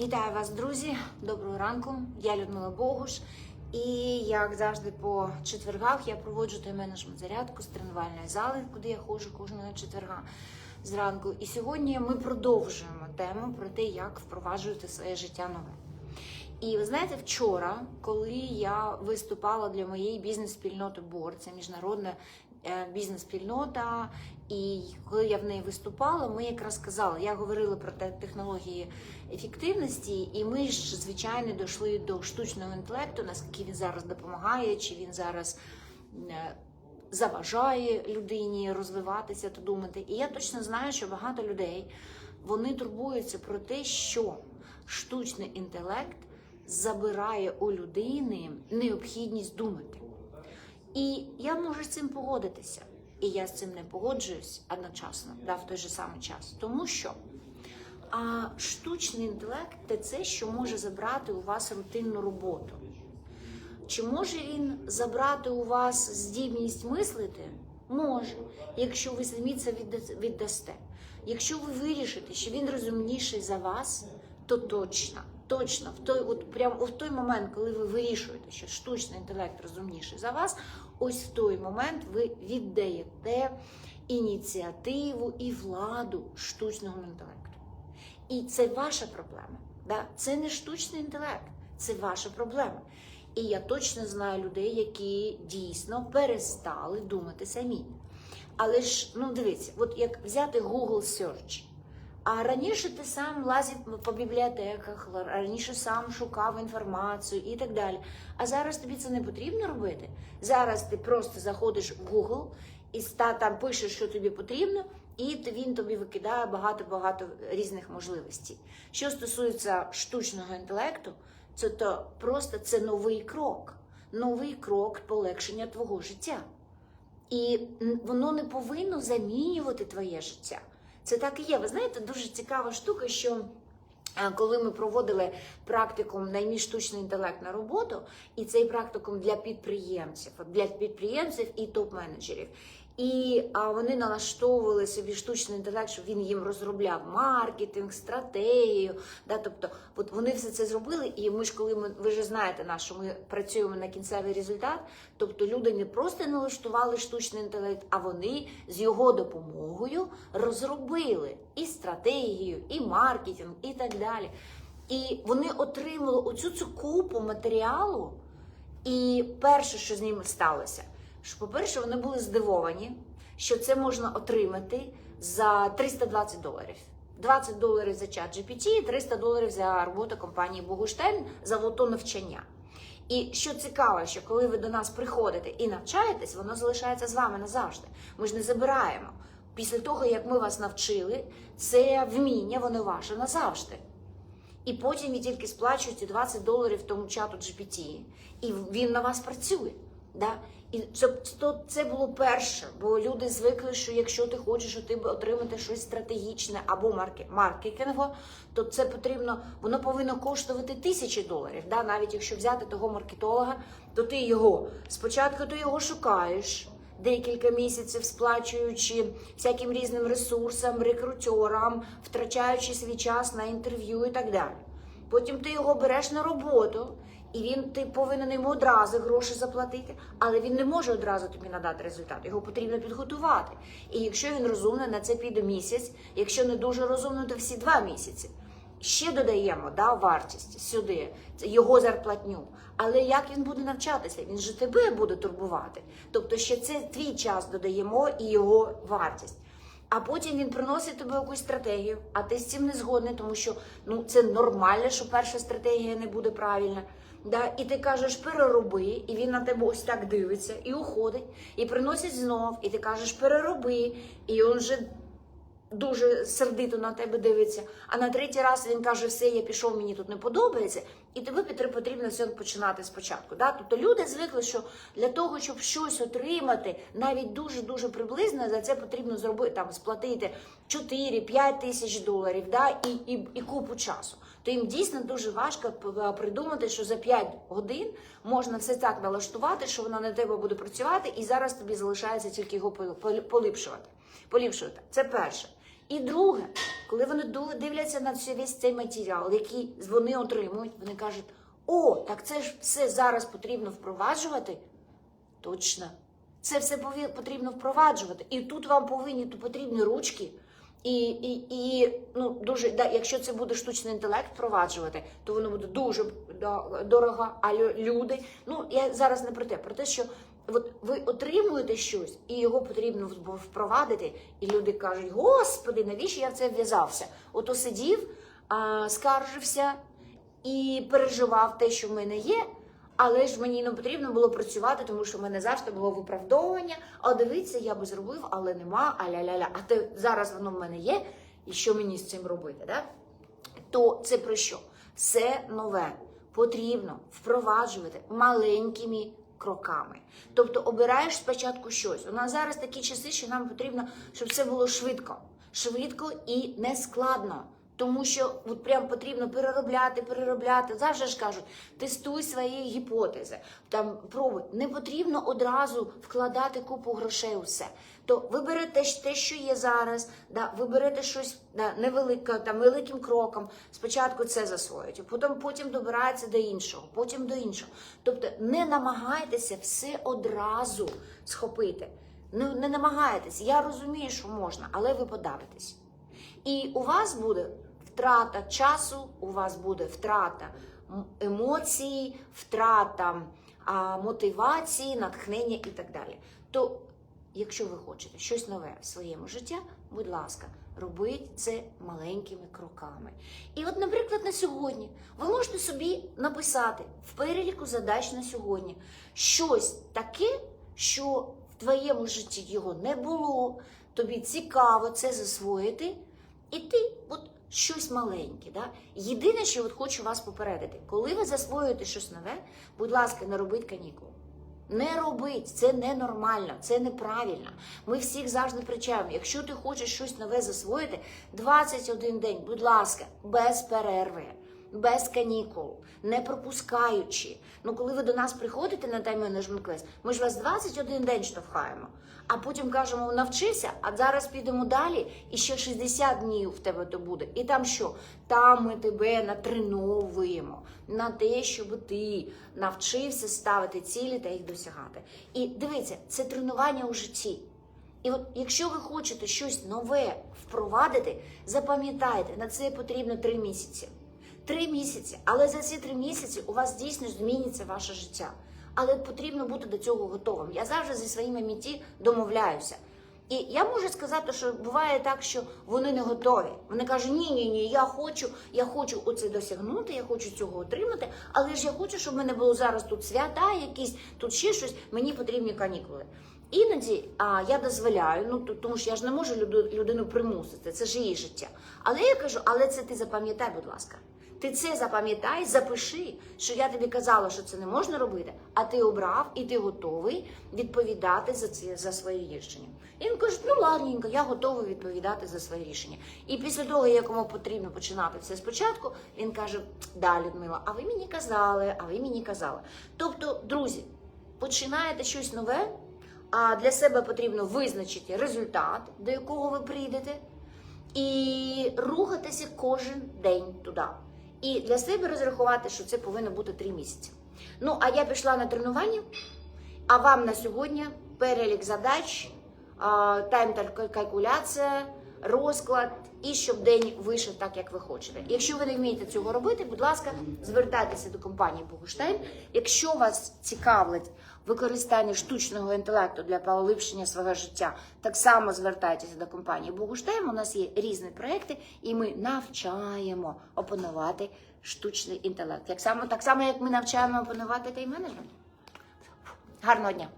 Вітаю вас, друзі! Доброго ранку. Я Людмила Богуш. І як завжди по четвергах я проводжу тайм-менеджмент зарядку з тренувальної зали, куди я ходжу кожного четверга зранку. І сьогодні ми продовжуємо тему про те, як впроваджувати своє життя нове. І ви знаєте, вчора, коли я виступала для моєї бізнес-спільноти БОР, це міжнародна бізнес-спільнота, і коли я в неї виступала, ми якраз казали, я говорила про те- технології ефективності, і ми ж, звичайно, дійшли до штучного інтелекту, наскільки він зараз допомагає, чи він зараз е, заважає людині розвиватися та думати. І я точно знаю, що багато людей вони турбуються про те, що штучний інтелект забирає у людини необхідність думати. І я можу з цим погодитися. І я з цим не погоджуюсь одночасно, да, в той же самий час. Тому що а, штучний інтелект це це, що може забрати у вас рутинну роботу. Чи може він забрати у вас здібність мислити? Може, якщо ви самі це віддасте. Якщо ви вирішите, що він розумніший за вас, то точно, точно, в той, от прямо в той момент, коли ви вирішуєте, що штучний інтелект розумніший за вас, ось в той момент ви віддаєте ініціативу і владу штучному інтелекту. І це ваша проблема. Да? Це не штучний інтелект, це ваша проблема. І я точно знаю людей, які дійсно перестали думати самі. Але ж, ну дивіться, от як взяти Google Search. А раніше ти сам лазив по бібліотеках, раніше сам шукав інформацію і так далі. А зараз тобі це не потрібно робити. Зараз ти просто заходиш в Google і там пишеш, що тобі потрібно, і він тобі викидає багато-багато різних можливостей. Що стосується штучного інтелекту, це то просто це новий крок, новий крок полегшення твого життя. І воно не повинно замінювати твоє життя. Це так і є. Ви знаєте, дуже цікава штука, що е, коли ми проводили практикум наймі штучний інтелект на роботу, і цей практикум для підприємців, для підприємців і топ-менеджерів. І а, вони налаштовували собі штучний інтелект, щоб він їм розробляв маркетинг, стратегію. Да, тобто, от вони все це зробили, і ми ж коли ми ви ж знаєте, наш, що ми працюємо на кінцевий результат. Тобто люди не просто налаштували штучний інтелект, а вони з його допомогою розробили і стратегію, і маркетинг, і так далі. І вони отримали оцю цю купу матеріалу. І перше, що з ними сталося, що, по-перше, вони були здивовані, що це можна отримати за 320 доларів. 20 доларів за чат GPT, 300 доларів за роботу компанії Богуштейн за лото навчання. І що цікаво, що коли ви до нас приходите і навчаєтесь, воно залишається з вами назавжди. Ми ж не забираємо. Після того, як ми вас навчили, це вміння, воно ваше назавжди. І потім ви тільки сплачуєте 20 доларів тому чату GPT, і він на вас працює. Да? І це, це було перше, бо люди звикли, що якщо ти хочеш ти отримати щось стратегічне або марке- маркетингове, то це потрібно, воно повинно коштувати тисячі доларів. Да? Навіть якщо взяти того маркетолога, то ти його спочатку ти його шукаєш. Декілька місяців сплачуючи всяким різним ресурсам, рекрутерам, втрачаючи свій час на інтерв'ю і так далі. Потім ти його береш на роботу, і він ти повинен йому одразу гроші заплатити, але він не може одразу тобі надати результат. Його потрібно підготувати. І якщо він розумний, на це піде місяць. Якщо не дуже розумний, то всі два місяці. Ще додаємо да, вартість сюди, його зарплатню. Але як він буде навчатися? Він же тебе буде турбувати. Тобто, ще це твій час додаємо і його вартість. А потім він приносить тобі якусь стратегію, а ти з цим не згодний, тому що ну це нормально, що перша стратегія не буде правильна. Да? І ти кажеш, перероби, і він на тебе ось так дивиться і уходить, і приносить знов, і ти кажеш, перероби, і він же дуже сердито на тебе дивиться. А на третій раз він каже: все, я пішов, мені тут не подобається, і тобі потрібно все починати спочатку. Да? Тобто люди звикли, що для того, щоб щось отримати, навіть дуже дуже приблизно за це потрібно зробити там сплатити 4-5 тисяч доларів, да? і, і, і купу часу. То їм дійсно дуже важко придумати, що за 5 годин можна все так налаштувати, що воно на тебе буде працювати, і зараз тобі залишається тільки його пол- пол- поліпшувати. Поліпшувати. Це перше. І друге, коли вони дивляться на весь цей матеріал, який вони отримують, вони кажуть: о, так це ж все зараз потрібно впроваджувати. Точно. Це все потрібно впроваджувати. І тут вам повинні потрібні ручки. І, і, і ну, дуже, да, якщо це буде штучний інтелект впроваджувати, то воно буде дуже дорого. А люди, ну я зараз не про те, про те, що от ви отримуєте щось, і його потрібно впровадити, і люди кажуть: Господи, навіщо я в це вв'язався? Ото сидів, а, скаржився і переживав те, що в мене є. Але ж мені не потрібно було працювати, тому що в мене завжди було виправдовування. А дивіться, я би зробив, але нема, а ля-ля-ля. А те зараз воно в мене є, і що мені з цим робити? Да? То це про що? Все нове потрібно впроваджувати маленькими кроками. Тобто обираєш спочатку щось. У нас зараз такі часи, що нам потрібно, щоб все було швидко, швидко і нескладно. Тому що от прям потрібно переробляти, переробляти. Завжди ж кажуть, тестуй свої гіпотези, там пробуй. Не потрібно одразу вкладати купу грошей у все. То ви берете те, що є зараз, да, ви берете щось да, невелике, там великим кроком. Спочатку це засвоюєте, потім, потім добирається до іншого, потім до іншого. Тобто не намагайтеся все одразу схопити. Не, не намагайтеся. Я розумію, що можна, але ви подавитесь. І у вас буде втрата часу, у вас буде втрата емоцій, втрата а, мотивації, натхнення і так далі. То, якщо ви хочете щось нове в своєму житті, будь ласка, робіть це маленькими кроками. І от, наприклад, на сьогодні ви можете собі написати в переліку задач на сьогодні щось таке, що в твоєму житті його не було, тобі цікаво це засвоїти. І ти от щось маленьке. Да? Єдине, що от хочу вас попередити, коли ви засвоюєте щось нове, будь ласка, не робіть канікул. Не робить, це ненормально, це неправильно. Ми всіх завжди причаємо. Якщо ти хочеш щось нове засвоїти, 21 день, будь ласка, без перерви, без канікул, не пропускаючи. Ну, коли ви до нас приходите на тайм-менеджмент клас, ми ж вас 21 день штовхаємо, а потім кажемо, навчися, а зараз підемо далі, і ще 60 днів в тебе то буде. І там що? Там ми тебе натреновуємо на те, щоб ти навчився ставити цілі та їх досягати. І дивіться, це тренування у житті. І от якщо ви хочете щось нове впровадити, запам'ятайте, на це потрібно три місяці. Три місяці. Але за ці три місяці у вас дійсно зміниться ваше життя. Але потрібно бути до цього готовим. Я завжди зі своїми міті домовляюся. І я можу сказати, що буває так, що вони не готові. Вони кажуть, ні, ні, ні, я хочу, я хочу оце досягнути, я хочу цього отримати, але ж я хочу, щоб в мене було зараз тут свята, якісь тут ще щось, мені потрібні канікули. Іноді а, я дозволяю, ну то- тому що я ж не можу людину примусити, це ж її життя. Але я кажу, але це ти запам'ятай, будь ласка. Ти це запам'ятай, запиши, що я тобі казала, що це не можна робити, а ти обрав і ти готовий відповідати за це за свої рішення. І він каже: ну ладненько, я готовий відповідати за свої рішення. І після того, як йому потрібно починати все спочатку, він каже: Да, Людмила, а ви мені казали, а ви мені казали. Тобто, друзі, починаєте щось нове, а для себе потрібно визначити результат, до якого ви прийдете і рухатися кожен день туди. І для себе розрахувати, що це повинно бути три місяці. Ну, а я пішла на тренування, а вам на сьогодні перелік задач, тайм-калькуляція, розклад, і щоб день вийшов так, як ви хочете. Якщо ви не вмієте цього робити, будь ласка, звертайтеся до компанії Богуштайн. Якщо вас цікавить використання штучного інтелекту для поліпшення свого життя, так само звертайтеся до компанії Богуштайм. У нас є різні проекти, і ми навчаємо опанувати штучний інтелект. Так само, так само як ми навчаємо опанувати тайм-менеджмент. Гарного дня!